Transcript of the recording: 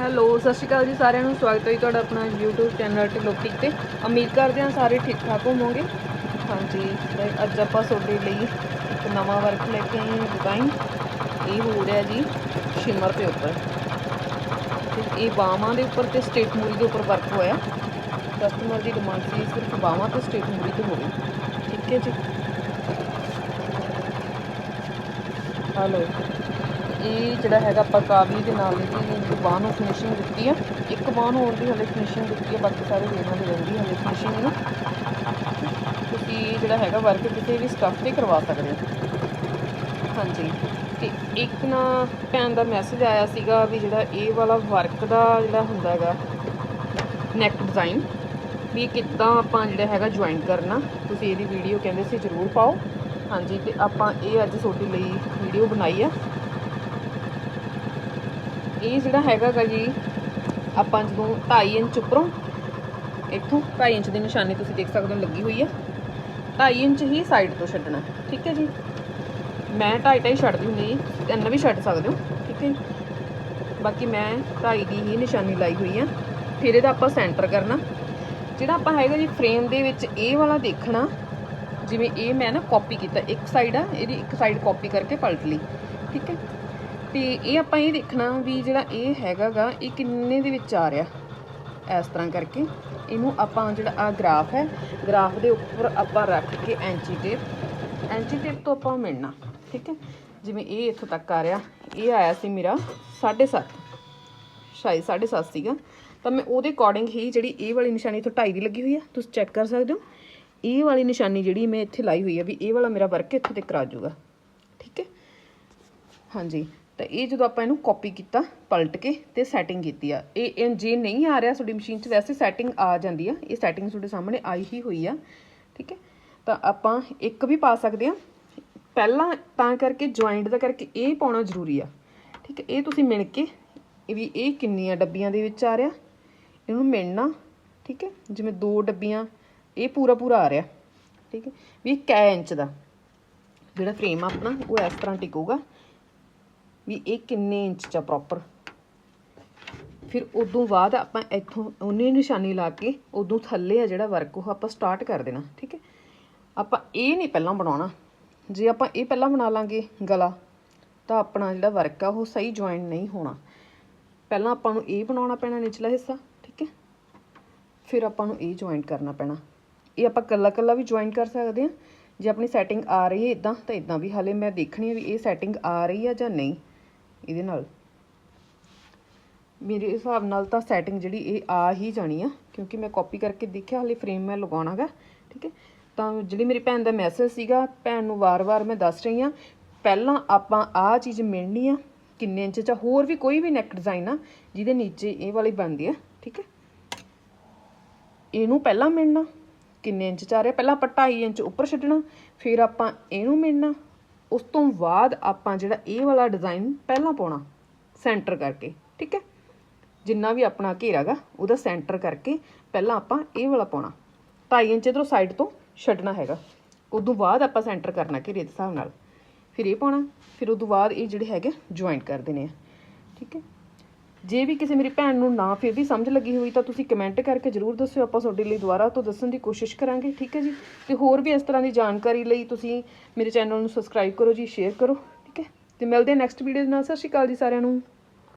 Hello, ਸਤਿ ਸ਼੍ਰੀ ਅਕਾਲ ਜੀ ਸਾਰਿਆਂ ਨੂੰ। ਸਵਾਗਤ ਹੈ ਜੀ ਤੁਹਾਡਾ ਆਪਣਾ YouTube ਚੈਨਲ ਤੇ ਤੇ। ਉਮੀਦ ਕਰਦੇ ਹਾਂ ਸਾਰੇ ਠੀਕ ਠਾਕ ਹੋਵੋਗੇ। ਹਾਂਜੀ, ਤੇ ਅੱਜ ਆਪਾਂ ਤੁਹਾਡੇ ਲਈ ਇੱਕ ਨਵਾਂ ਵਰਕ ਲੈ ਕੇ ਆਏ ਹਾਂ ਡਿਜ਼ਾਈਨ ਇਹ ਹੋ ਰਿਹਾ ਜੀ ਸ਼ਿਮਰ ਦੇ ਉੱਪਰ। ਤੇ ਇਹ ਬਾਹਾਂ ਦੇ ਉੱਪਰ ਤੇ ਸਟੇਟ ਮੂਰੀ ਦੇ ਉੱਪਰ ਵਰਕ ਹੋਇਆ। ਕਸਟਮਰ ਦੀ ਡਿਮਾਂਡ ਸੀ ਸਿਰਫ ਬਾਹਾਂ ਤੇ ਸਟੇਟ ਮੂਰੀ ਤੇ ਹੋਵੇ। ਠੀਕ ਹੈ ਜੀ? ਹਲੋ ਇਹ ਜਿਹੜਾ ਹੈਗਾ ਆਪਾਂ ਕਾਬਲੀ ਦੇ ਨਾਲ ਇਹਦੀ ਬਾਹ ਨੂੰ ਫਿਨਿਸ਼ਿੰਗ ਦਿੱਤੀ ਆ। ਇੱਕ ਬਾਹ ਨੂੰ ਹੋਰ ਵੀ ਹਲੇ ਫਿਨਿਸ਼ਿੰਗ ਦਿੱਤੀ ਆ, ਬਾਕੀ ਸਾਰੇ ਵੇਨਾਂ ਦੇ ਰਹਿੰਦੀ ਹਲੇ ਫਿਨਿਸ਼ਿੰਗ ਨੂੰ ਤੁਸੀਂ ਜਿਹੜਾ ਹੈਗਾ ਵਰਕ ਕਿਸੇ ਵੀ ਸਟੱਫ ਤੇ ਕਰਵਾ ਸਕਦੇ ਹੋ। ਹਾਂਜੀ, ਤੇ ਇੱਕ ਨਾ ਭੈਣ ਦਾ ਮੈਸੇਜ ਆਇਆ ਸੀਗਾ ਵੀ ਜਿਹੜਾ ਇਹ ਵਾਲਾ ਵਰਕ ਦਾ ਜਿਹੜਾ ਹੁੰਦਾ ਹੈਗਾ ਨੈਕ ਡਿਜ਼ਾਈਨ ਵੀ ਕਿੱਦਾਂ ਆਪਾਂ ਜਿਹੜਾ ਹੈਗਾ ਜੁਆਇਨ ਕਰਨਾ। ਤੁਸੀਂ ਇਹਦੀ ਵੀਡੀਓ ਕਹਿੰਦੇ ਸੀ ਜ਼ਰੂਰ ਪਾਓ। ਹਾਂਜੀ, ਤੇ ਆਪਾਂ ਇਹ ਅੱਜ ਤੁਹਾਡੇ ਲਈ ਵੀਡੀਓ ਬਣਾਈ ਆ। ਇਹ ਜਿਹੜਾ ਹੈਗਾ ਗਾ ਜੀ, ਆਪਾਂ ਜਦੋਂ 2.5 ਇੰਚ ਉੱਪਰੋਂ, ਇੱਥੋਂ 2.5 ਇੰਚ ਦੀ ਨਿਸ਼ਾਨੀ ਤੁਸੀਂ ਦੇਖ ਸਕਦੇ ਹੋ ਲੱਗੀ ਹੋਈ ਆ। 2.5 ਇੰਚ ਹੀ ਸਾਈਡ ਤੋਂ ਛੱਡਣਾ, ਠੀਕ ਹੈ ਜੀ? ਮੈਂ 2.5 2.5 ਛੱਡਦੀ ਹੁੰਦੀ ਜੀ ਤਿੰਨ ਵੀ ਛੱਡ ਸਕਦੇ ਹੋ, ਠੀਕ ਹੈ ਬਾਕੀ ਮੈਂ 2.5 ਦੀ ਹੀ ਨਿਸ਼ਾਨੀ ਲਾਈ ਹੋਈ ਆ। ਫਿਰ ਇਹਦਾ ਆਪਾਂ ਸੈਂਟਰ ਕਰਨਾ। ਜਿਹੜਾ ਆਪਾਂ ਹੈਗਾ ਜੀ ਫਰੇਮ ਦੇ ਵਿੱਚ ਇਹ ਵਾਲਾ ਦੇਖਣਾ, ਜਿਵੇਂ ਇਹ ਮੈਂ ਨਾ ਕਾਪੀ ਕੀਤਾ, ਇੱਕ ਸਾਈਡ ਆ, ਇਹਦੀ ਇੱਕ ਸਾਈਡ ਕਾਪੀ ਕਰਕੇ ਪਲਟ ਲਈ, ਠੀਕ ਹੈ? ਤੇ ਇਹ ਆਪਾਂ ਇਹ ਦੇਖਣਾ ਵੀ ਜਿਹੜਾ ਇਹ ਹੈਗਾਗਾ, ਇਹ ਕਿੰਨੇ ਦੇ ਵਿੱਚ ਆ ਰਿਹਾ? ਇਸ ਤਰ੍ਹਾਂ ਕਰਕੇ ਇਹਨੂੰ ਆਪਾਂ ਜਿਹੜਾ ਆ ਗ੍ਰਾਫ ਹੈ, ਗ੍ਰਾਫ ਦੇ ਉੱਪਰ ਆਪਾਂ ਰੱਖ ਕੇ ਐਂਚੀ ਟੇਪ ਐਂਚੀ ਟੇਪ ਤੋਂ ਆਪਾਂ ਮਿਲਣਾ, ਠੀਕ ਹੈ? ਜਿਵੇਂ ਇਹ ਇੱਥੋਂ ਤੱਕ ਆ ਰਿਹਾ, ਇਹ ਆਇਆ ਸੀ ਮੇਰਾ 7.5 ਸ਼ਾਇਦ 7.5 ਸੀਗਾ। ਤਾਂ ਮੈਂ ਉਹਦੇ ਅਕੋਰਡਿੰਗ ਹੀ ਜਿਹੜੀ ਇਹ ਵਾਲੀ ਨਿਸ਼ਾਨੀ ਇੱਥੋਂ 2.5 ਦੀ ਲੱਗੀ ਹੋਈ ਆ, ਤੁਸੀਂ ਚੈੱਕ ਕਰ ਸਕਦੇ ਹੋ। ਇਹ ਵਾਲੀ ਨਿਸ਼ਾਨੀ ਜਿਹੜੀ ਮੈਂ ਇੱਥੇ ਲਾਈ ਹੋਈ ਆ ਵੀ ਇਹ ਵਾਲਾ ਮੇਰਾ ਵਰਕ ਇੱਥੋਂ ਤੱਕ ਕਰਾ ਜਾਊਗਾ ਠੀਕ ਹੈ? ਹਾਂਜੀ। ਤਾਂ ਇਹ ਜਦੋਂ ਆਪਾਂ ਇਹਨੂੰ ਕਾਪੀ ਕੀਤਾ, ਪਲਟ ਕੇ ਤੇ ਸੈਟਿੰਗ ਕੀਤੀ ਆ। ਇਹ ਜੇ ਨਹੀਂ ਆ ਰਿਹਾ ਤੁਹਾਡੀ ਮਸ਼ੀਨ 'ਚ, ਵੈਸੇ ਸੈਟਿੰਗ ਆ ਜਾਂਦੀ ਆ। ਇਹ ਸੈਟਿੰਗ ਤੁਹਾਡੇ ਸਾਹਮਣੇ ਆਈ ਹੀ ਹੋਈ ਆ, ਠੀਕ ਹੈ? ਤਾਂ ਆਪਾਂ ਇੱਕ ਵੀ ਪਾ ਸਕਦੇ ਆ। ਪਹਿਲਾਂ ਤਾਂ ਕਰਕੇ ਜੁਆਇੰਟ ਦਾ ਕਰਕੇ ਇਹ ਪਾਉਣਾ ਜ਼ਰੂਰੀ ਆ, ਠੀਕ ਹੈ? ਇਹ ਤੁਸੀਂ ਮਿਣ ਕੇ, ਇਹ ਵੀ ਇਹ ਕਿੰਨੀਆਂ ਡੱਬੀਆਂ ਦੇ ਵਿੱਚ ਆ ਰਿਹਾ। ਇਹਨੂੰ ਮਿਣਨਾ, ਠੀਕ ਹੈ? ਜਿਵੇਂ ਦੋ ਡੱਬੀਆਂ, ਇਹ ਪੂਰਾ ਪੂਰਾ ਆ ਰਿਹਾ, ਠੀਕ ਹੈ? ਵੀ ਕੈ ਇੰਚ ਦਾ। ਜਿਹੜਾ ਫਰੇਮ ਆਪਣਾ, ਉਹ ਇਸ ਤਰ੍ਹਾਂ ਟਿਕੂਗਾ। ਵੀ ਇਹ ਕਿੰਨੇ ਇੰਚ ਚ ਪ੍ਰੋਪਰ ਫਿਰ ਉਦੋਂ ਬਾਅਦ ਆਪਾਂ ਇੱਥੋਂ ਉਹਨੇ ਨਿਸ਼ਾਨੀ ਲਾ ਕੇ ਉਦੋਂ ਥੱਲੇ ਆ ਜਿਹੜਾ ਵਰਕ ਉਹ ਆਪਾਂ ਸਟਾਰਟ ਕਰ ਦੇਣਾ, ਠੀਕ ਹੈ? ਆਪਾਂ ਇਹ ਨਹੀਂ ਪਹਿਲਾਂ ਬਣਾਉਣਾ। ਜੇ ਆਪਾਂ ਇਹ ਪਹਿਲਾਂ ਬਣਾ ਲਾਂਗੇ ਗਲਾ, ਤਾਂ ਆਪਣਾ ਜਿਹੜਾ ਵਰਕ ਆ ਉਹ ਸਹੀ ਜੁਆਇਨ ਨਹੀਂ ਹੋਣਾ। ਪਹਿਲਾਂ ਆਪਾਂ ਨੂੰ ਇਹ ਬਣਾਉਣਾ ਪੈਣਾ ਨਿਚਲਾ ਹਿੱਸਾ, ਠੀਕ ਹੈ? ਫਿਰ ਆਪਾਂ ਨੂੰ ਇਹ ਜੁਆਇਨ ਕਰਨਾ ਪੈਣਾ। ਇਹ ਆਪਾਂ ਕੱਲਾ ਕੱਲਾ ਵੀ ਜੁਆਇਨ ਕਰ ਸਕਦੇ ਹਾਂ। ਜੇ ਆਪਣੀ ਸੈਟਿੰਗ ਆ ਰਹੀ ਹੈ ਇਦਾਂ ਤਾਂ ਇਦਾਂ ਵੀ। ਹਾਲੇ ਮੈਂ ਦੇਖਣੀ ਹੈ ਵੀ ਇਹ ਸੈਟਿੰਗ ਆ ਰਹੀ ਆ ਜਾਂ ਨਹੀਂ। ਇਹਦੇ ਨਾਲ। ਮੇਰੇ ਹਿਸਾਬ ਨਾਲ ਤਾਂ ਸੈਟਿੰਗ ਜਿਹੜੀ ਇਹ ਆ ਹੀ ਜਾਣੀ ਆ, ਕਿਉਂਕਿ ਮੈਂ ਕਾਪੀ ਕਰਕੇ ਦੇਖਿਆ, ਹਾਲੇ ਫਰੇਮ ਮੈਂ ਲਗਾਉਣਾਗਾ, ਠੀਕ ਹੈ? ਤਾਂ ਜਿਹੜੀ ਮੇਰੀ ਭੈਣ ਦਾ ਮੈਸੇਜ ਸੀਗਾ, ਭੈਣ ਨੂੰ ਵਾਰ-ਵਾਰ ਮੈਂ ਦੱਸ ਰਹੀ ਆ, ਪਹਿਲਾਂ ਆਪਾਂ ਆਹ ਚੀਜ਼ ਮਿਲਣੀ ਆ, ਕਿੰਨੇ ਇੰਚ ਚ ਹੋਰ ਵੀ ਕੋਈ ਵੀ ਨੈਕ ਡਿਜ਼ਾਈਨ ਆ, ਜਿਹਦੇ ਨੀਚੇ ਇਹ ਵਾਲੀ ਬਣਦੀ ਆ, ਠੀਕ ਹੈ? ਇਹਨੂੰ ਪਹਿਲਾਂ ਮਿਲਣਾ, ਕਿੰਨੇ ਇੰਚ ਚ ਆ ਰਿਹਾ, ਪਹਿਲਾਂ ਆਪਾਂ 2.5 ਇੰਚ ਉੱਪਰ ਛੱਡਣਾ, ਫਿਰ ਆਪਾਂ ਇਹਨੂੰ ਮਿਲਣਾ ਉਸ ਤੋਂ ਬਾਅਦ ਆਪਾਂ ਜਿਹੜਾ ਇਹ ਵਾਲਾ ਡਿਜ਼ਾਈਨ ਪਹਿਲਾਂ ਪਾਉਣਾ ਸੈਂਟਰ ਕਰਕੇ, ਠੀਕ ਹੈ? ਜਿੰਨਾ ਵੀ ਆਪਣਾ ਘੇਰਾਗਾ ਉਹਦਾ ਸੈਂਟਰ ਕਰਕੇ ਪਹਿਲਾਂ ਆਪਾਂ ਇਹ ਵਾਲਾ ਪਾਉਣਾ। 2.5 ਇੰਚ ਇਧਰੋਂ ਸਾਈਡ ਤੋਂ ਛੱਡਣਾ ਹੈਗਾ। ਉਦੋਂ ਬਾਅਦ ਆਪਾਂ ਸੈਂਟਰ ਕਰਨਾ ਘੇਰੇ ਦੇ ਹਿਸਾਬ ਨਾਲ। ਫਿਰ ਇਹ ਪਾਉਣਾ, ਫਿਰ ਉਦੋਂ ਬਾਅਦ ਇਹ ਜਿਹੜੇ ਹੈਗੇ ਜੁਆਇੰਟ ਕਰ ਦੇਣੇ ਆ। ਠੀਕ ਹੈ? ਜੇ ਵੀ ਕਿਸੇ ਮੇਰੀ ਭੈਣ ਨੂੰ ਨਾ ਫਿਰ ਵੀ ਸਮਝ ਲੱਗੀ ਹੋਈ ਤਾਂ ਤੁਸੀਂ ਕਮੈਂਟ ਕਰਕੇ ਜਰੂਰ ਦੱਸਿਓ, ਆਪਾਂ ਤੁਹਾਡੇ ਲਈ ਦੁਬਾਰਾ ਤੋਂ ਦੱਸਣ ਦੀ ਕੋਸ਼ਿਸ਼ ਕਰਾਂਗੇ, ਠੀਕ ਹੈ ਜੀ? ਤੇ ਹੋਰ ਵੀ ਇਸ ਤਰ੍ਹਾਂ ਦੀ ਜਾਣਕਾਰੀ ਲਈ ਤੁਸੀਂ ਮੇਰੇ ਚੈਨਲ ਨੂੰ ਸਬਸਕ੍ਰਾਈਬ ਕਰੋ ਜੀ ਸ਼ੇਅਰ ਕਰੋ, ਠੀਕ ਹੈ? ਤੇ ਮਿਲਦੇ ਨੈਕਸਟ ਵੀਡੀਓ ਦੇ ਨਾਲ, ਸਤਿ ਸ਼੍ਰੀ ਅਕਾਲ ਜੀ ਸਾਰਿਆਂ ਨੂੰ।